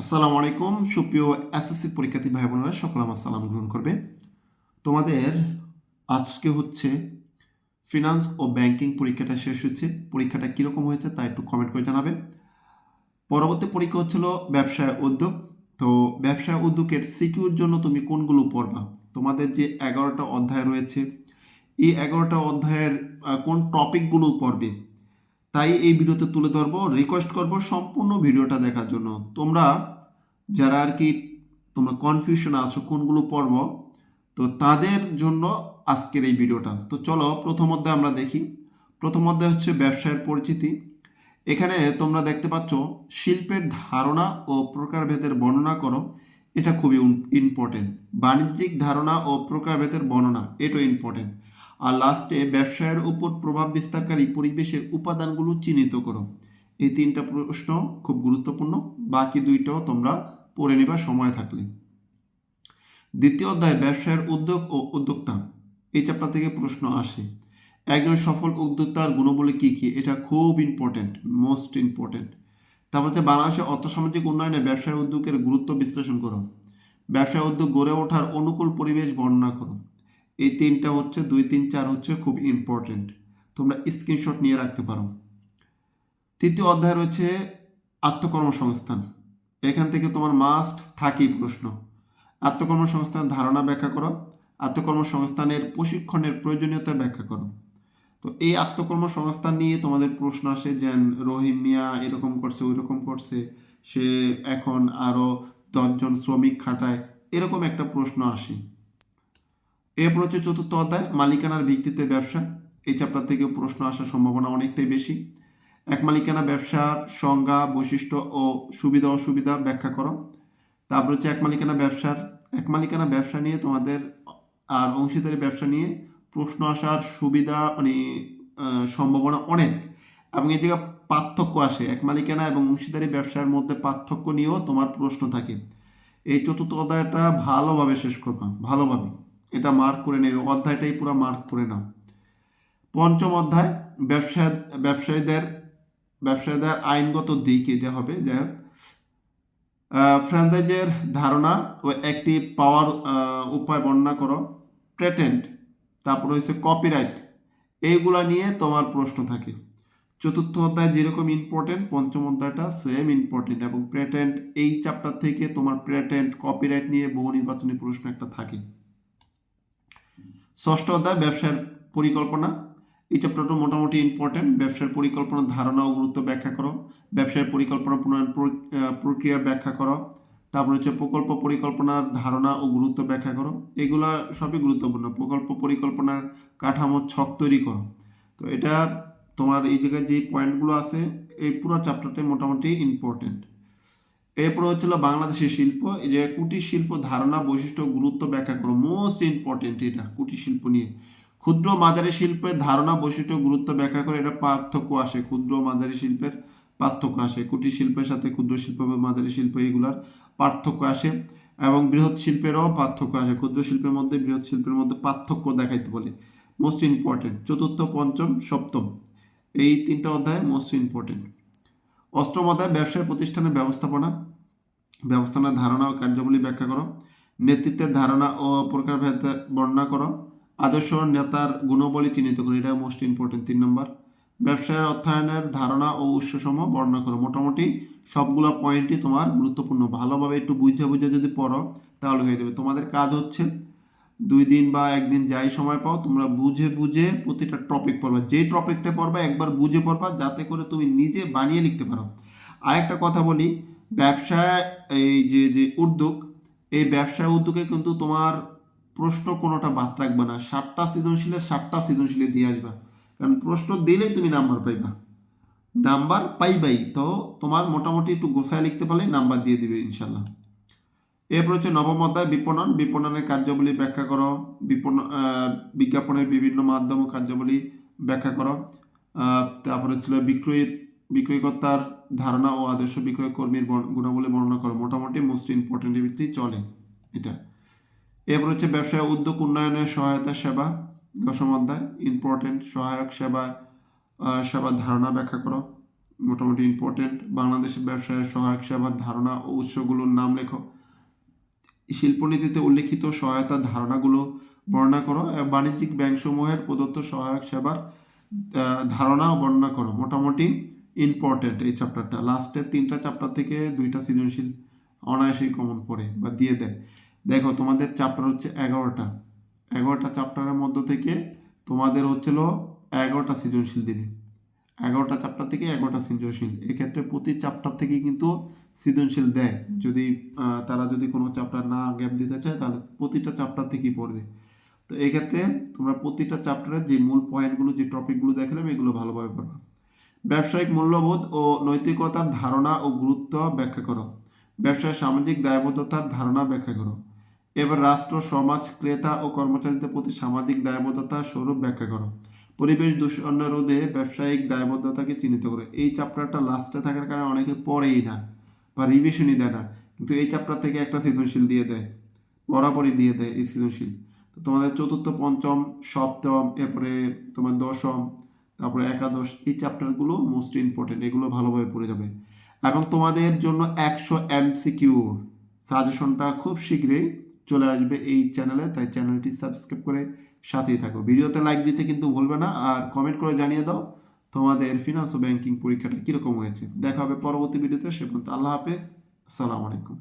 আসসালামু আলাইকুম। সুপ্রিয় এসএসসি পরীক্ষার্থী ভাই বোনেরা সকল আমার সালাম গ্রহণ করবে। তোমাদের আজকে হচ্ছে ফিনান্স ও ব্যাংকিং পরীক্ষাটা শেষ হচ্ছে। পরীক্ষাটা কীরকম হয়েছে তা একটু কমেন্ট করে জানাবে। পরবর্তী পরীক্ষা হচ্ছিল ব্যবসায় উদ্যোগ। তো ব্যবসায় উদ্যোগের সিকিউর জন্য তুমি কোনগুলো পড়বা? তোমাদের যে এগারোটা অধ্যায় রয়েছে, এই এগারোটা অধ্যায়ের কোন টপিকগুলো পড়বে? তাই এই ভিডিওতে তুলে ধরবো রিকোয়েস্ট করব সম্পূর্ণ ভিডিওটা দেখার জন্য। তোমরা যারা আর কি তোমরা কনফিউশন আছো, কোনগুলো পড়ব, তো তাদের জন্য আজকের এই ভিডিওটা। তো চলো, প্রথম অধ্যায় আমরা দেখি। প্রথম অধ্যায় হচ্ছে ব্যবসায়ের পরিচিতি। এখানে তোমরা দেখতে পাচ্ছ, শিল্পের ধারণা ও প্রকারভেদের বর্ণনা করো। এটা খুবই ইম্পর্টেন্ট বাণিজ্যিক ধারণা ও প্রকারভেদের বর্ণনা, এটাও ইম্পর্টেন্ট আর লাস্টে ব্যবসায়ের উপর প্রভাব বিস্তারকারী পরিবেশের উপাদানগুলো চিহ্নিত করো। এই তিনটা প্রশ্ন খুব গুরুত্বপূর্ণ, বাকি দুইটাও তোমরা পড়ে নেবা, সময় থাকলে। দ্বিতীয় অধ্যায়, ব্যবসায়ের উদ্যোগ ও উদ্যোক্তা। এই চ্যাপ্টার থেকে প্রশ্ন আসে, একজন সফল উদ্যোক্তার গুণবলী কী কী? এটা খুব ইম্পর্টেন্ট মোস্ট ইম্পর্টেন্ট তারপর হচ্ছে বাংলাদেশের অর্থসামাজিক উন্নয়নে ব্যবসায় উদ্যোগের গুরুত্ব বিশ্লেষণ করো। ব্যবসায় উদ্যোগ গড়ে ওঠার অনুকূল পরিবেশ বর্ণনা করো। এই তিনটা হচ্ছে, দুই, তিন, চার হচ্ছে খুব ইম্পর্টেন্ট তোমরা স্ক্রিনশট নিয়ে রাখতে পারো। তৃতীয় অধ্যায় রয়েছে আত্মকর্মসংস্থান। এখান থেকে তোমার মাস্ট থাকেই প্রশ্ন। আত্মকর্মসংস্থান ধারণা ব্যাখ্যা করো। আত্মকর্মসংস্থানের প্রশিক্ষণের প্রয়োজনীয়তা ব্যাখ্যা করো। তো এই আত্মকর্মসংস্থান নিয়ে তোমাদের প্রশ্ন আসে যে রহিম মিয়া এরকম করছে ওই রকম করছে, সে এখন আরও দশজন শ্রমিক খাটায়, এরকম একটা প্রশ্ন আসে। এরপর হচ্ছে চতুর্থ অধ্যায়, মালিকানার ভিত্তিতে ব্যবসা। এই চ্যাপ্টার থেকে প্রশ্ন আসার সম্ভাবনা অনেকটাই বেশি। এক মালিকানা ব্যবসার সংজ্ঞা, বৈশিষ্ট্য ও সুবিধা, অসুবিধা ব্যাখ্যা করো। তারপর হচ্ছে এক মালিকানা ব্যবসার, এক মালিকানা ব্যবসা নিয়ে তোমাদের আর অংশীদারি ব্যবসা নিয়ে প্রশ্ন আসার সুবিধা মানে সম্ভাবনা অনেক। এবং এই জায়গায় পার্থক্য আসে। এক মালিকানা এবং অংশীদারি ব্যবসার মধ্যে পার্থক্য নিয়েও তোমার প্রশ্ন থাকে। এই চতুর্থ অধ্যায়টা ভালোভাবে শেষ করবা, ভালোভাবে। এটা মার্ক করে নেবে অধ্যায়টাই পুরো মার্ক করে নাও। পঞ্চম অধ্যায় ব্যবসা ব্যবসায়ীদের ব্যবসায়ীদের আইনগত দিক এটা হবে, যাই হোক। ফ্র্যাঞ্চাইজের ধারণা ও একটি পাওয়ার উপায় বর্ণনা করো। পেটেন্ট তারপর হচ্ছে কপিরাইট এইগুলা নিয়ে তোমার প্রশ্ন থাকে। চতুর্থ অধ্যায় যেরকম ইম্পর্টেন্ট পঞ্চম অধ্যায়টা সেম ইম্পর্টেন্ট এবং পেটেন্ট এই চ্যাপ্টার থেকে তোমার পেটেন্ট কপিরাইট নিয়ে বহু নির্বাচনী প্রশ্ন একটা থাকে। ষষ্ঠ অধ্যায় ব্যবসার পরিকল্পনা। এই চ্যাপ্টারটা মোটামুটি ইম্পর্টেন্ট ব্যবসার পরিকল্পনার ধারণা ও গুরুত্ব ব্যাখ্যা করো। ব্যবসায় পরিকল্পনা প্রণয়ন প্রক্রিয়া ব্যাখ্যা করো। তারপর হচ্ছে প্রকল্প পরিকল্পনার ধারণা ও গুরুত্ব ব্যাখ্যা করো। এগুলা সবই গুরুত্বপূর্ণ। প্রকল্প পরিকল্পনার কাঠামো ছক তৈরি করো। তো এটা তোমার এই জায়গায় যে পয়েন্টগুলো আছে, এই পুরো চ্যাপ্টারটাই মোটামুটি ইম্পর্টেন্ট এরপর হচ্ছিল বাংলাদেশের শিল্প। এই যে কুটির শিল্প ধারণা, বৈশিষ্ট্য, গুরুত্ব ব্যাখ্যা করো মোস্ট ইম্পর্টেন্ট এটা, কুটির শিল্প নিয়ে। ক্ষুদ্র মাঝারি শিল্পের ধারণা, বৈশিষ্ট্য, গুরুত্ব ব্যাখ্যা করে এটা পার্থক্য আসে। ক্ষুদ্র মাঝারি শিল্পের পার্থক্য আসে। কুটির শিল্পের সাথে ক্ষুদ্র শিল্প বা মাঝারি শিল্প এগুলার পার্থক্য আসে এবং বৃহৎ শিল্পেরও পার্থক্য আসে। ক্ষুদ্র শিল্পের মধ্যে, বৃহৎ শিল্পের মধ্যে পার্থক্য দেখাইতে বলে। মোস্ট ইম্পর্টেন্ট চতুর্থ, পঞ্চম, সপ্তম। এই তিনটা অধ্যায় মোস্ট ইম্পর্টেন্ট অষ্টম অধ্যায়, ব্যবসায় প্রতিষ্ঠানের ব্যবস্থাপনা। ব্যবস্থাপনার ধারণা ও কার্যাবলী ব্যাখ্যা করো। নেতৃত্বের ধারণা ও প্রকারভেদ বর্ণনা করো। আদর্শ নেতার গুণবলী চিহ্নিত করো। এটা মোস্ট ইম্পর্টেন্ট তিন নম্বর। ব্যবসায়ের অর্থায়নের ধারণা ও উৎসসমূহ বর্ণনা করো। মোটামুটি সবগুলো পয়েন্টই তোমার গুরুত্বপূর্ণ। ভালোভাবে একটু বুঝে বুঝে যদি পড়ো, তাহলে হয়ে যাবে। তোমাদের কাজ হচ্ছে দুই দিন বা একদিন যাই সময় পাও, তোমরা বুঝে বুঝে প্রতিটা টপিক পড়বা। যেই টপিকটা পড়বা, একবার বুঝে পড়বা, যাতে করে তুমি নিজে বানিয়ে লিখতে পারো। আরেকটা কথা বলি ব্যবসায় এই যে যে উদ্যোগ, এই ব্যবসায় উদ্যোগে কিন্তু তোমার প্রশ্ন কোনোটা বাদ রাখবে না। সাতটা সৃজনশীলে সাতটা সৃজনশীলে দিয়ে আসবা। কারণ প্রশ্ন দিলেই তুমি নাম্বার পাইবা। নাম্বার পাইবাই। তো তোমার মোটামুটি একটু গোছায় লিখতে পারলে নাম্বার দিয়ে দিবে ইনশাল্লাহ এরপর হচ্ছে নবম অধ্যায়, বিপণন। বিপণনের কার্যাবলী ব্যাখ্যা করো। বিপণ বিজ্ঞাপনের বিভিন্ন মাধ্যম কার্যাবলী ব্যাখ্যা করো। তারপরে ছিল বিক্রয় বিক্রয়কর্তার ধারণা ও আদর্শ বিক্রয় কর্মীর গুণাবলী বর্ণনা করো মোটামুটি মোস্ট ইম্পর্টেন্ট ভিত্তিক চলে এটা। এরপর হচ্ছে ব্যবসায় উদ্যোগ উন্নয়নের সহায়তা সেবা, দশম অধ্যায় ইম্পর্টেন্ট সহায়ক সেবা সেবার ধারণা ব্যাখ্যা করো। মোটামুটি ইম্পর্টেন্ট বাংলাদেশের ব্যবসায়ের সহায়ক সেবার ধারণা ও উৎসগুলোর নাম লেখো। শিল্পনীতিতে উল্লেখিত সহায়তার ধারণাগুলো বর্ণনা করো। বাণিজ্যিক ব্যাংকসমূহের প্রদত্ত সহায়ক সেবার ধারণা বর্ণনা করো। মোটামুটি ইম্পর্টেন্ট এই চ্যাপ্টারটা লাস্টের তিনটা চ্যাপ্টার থেকে দুইটা সৃজনশীল, অনায়াসেই কমন পড়ে বা দিয়ে দেয়। দেখো, তোমাদের চ্যাপ্টার হচ্ছে এগারোটা। এগারোটা চ্যাপ্টারের মধ্য থেকে তোমাদের হচ্ছিল এগারোটা সৃজনশীল দিবে এগারোটা চ্যাপ্টার থেকে এগারোটা সৃজনশীল। এক্ষেত্রে প্রতি চ্যাপ্টার থেকে কিন্তু সৃজনশীল দেয়। যদি তারা যদি কোনো চ্যাপ্টার না গ্যাপ দিতে চায়, তাহলে প্রতিটা চ্যাপ্টার থেকেই পড়বে। তো এক্ষেত্রে তোমরা প্রতিটা চ্যাপ্টারের যে মূল পয়েন্টগুলো যে টপিকগুলো দেখালাম, এগুলো ভালোভাবে পড়বে। ব্যবসায়িক মূল্যবোধ ও নৈতিকতার ধারণা ও গুরুত্ব ব্যাখ্যা করো। ব্যবসায় সামাজিক দায়বদ্ধতার ধারণা ব্যাখ্যা করো। এবার রাষ্ট্র, সমাজ, ক্রেতা ও কর্মচারীদের প্রতি সামাজিক দায়বদ্ধতার স্বরূপ ব্যাখ্যা করো। পরিবেশ দূষণ রোধে ব্যবসায়িক দায়বদ্ধতাকে চিহ্নিত করো। এই চ্যাপ্টারটা লাস্টে থাকার কারণে অনেকে পড়েই না বা রিভিশনই দেয় না। কিন্তু এই চ্যাপ্টার থেকে একটা সৃজনশীল দিয়ে দেয়, বরাবরই দিয়ে দেয় এই সৃজনশীল। তো তোমাদের চতুর্থ, পঞ্চম, সপ্তম, এরপরে তোমার দশম তারপরে একাদশ এই চ্যাপ্টারগুলো মোস্ট ইম্পর্টেন্ট এগুলো ভালোভাবে পড়ে যাবে। এবং তোমাদের জন্য একশো এমসিকিউর সাজেশনটা খুব শীঘ্রই চলে আসবে এই চ্যানেলে তাই চ্যানেলটি সাবস্ক্রাইব করে সাথেই থাকো। ভিডিওতে লাইক দিতে কিন্তু ভুলবে না, আর কমেন্ট করে জানিয়ে দাও তোমাদের ফিনান্স ও ব্যাংকিং পরীক্ষাটা কীরকম হয়েছে। দেখা হবে পরবর্তী ভিডিওতে, সে পর্যন্ত আল্লাহ হাফেজ, আসসালামু আলাইকুম।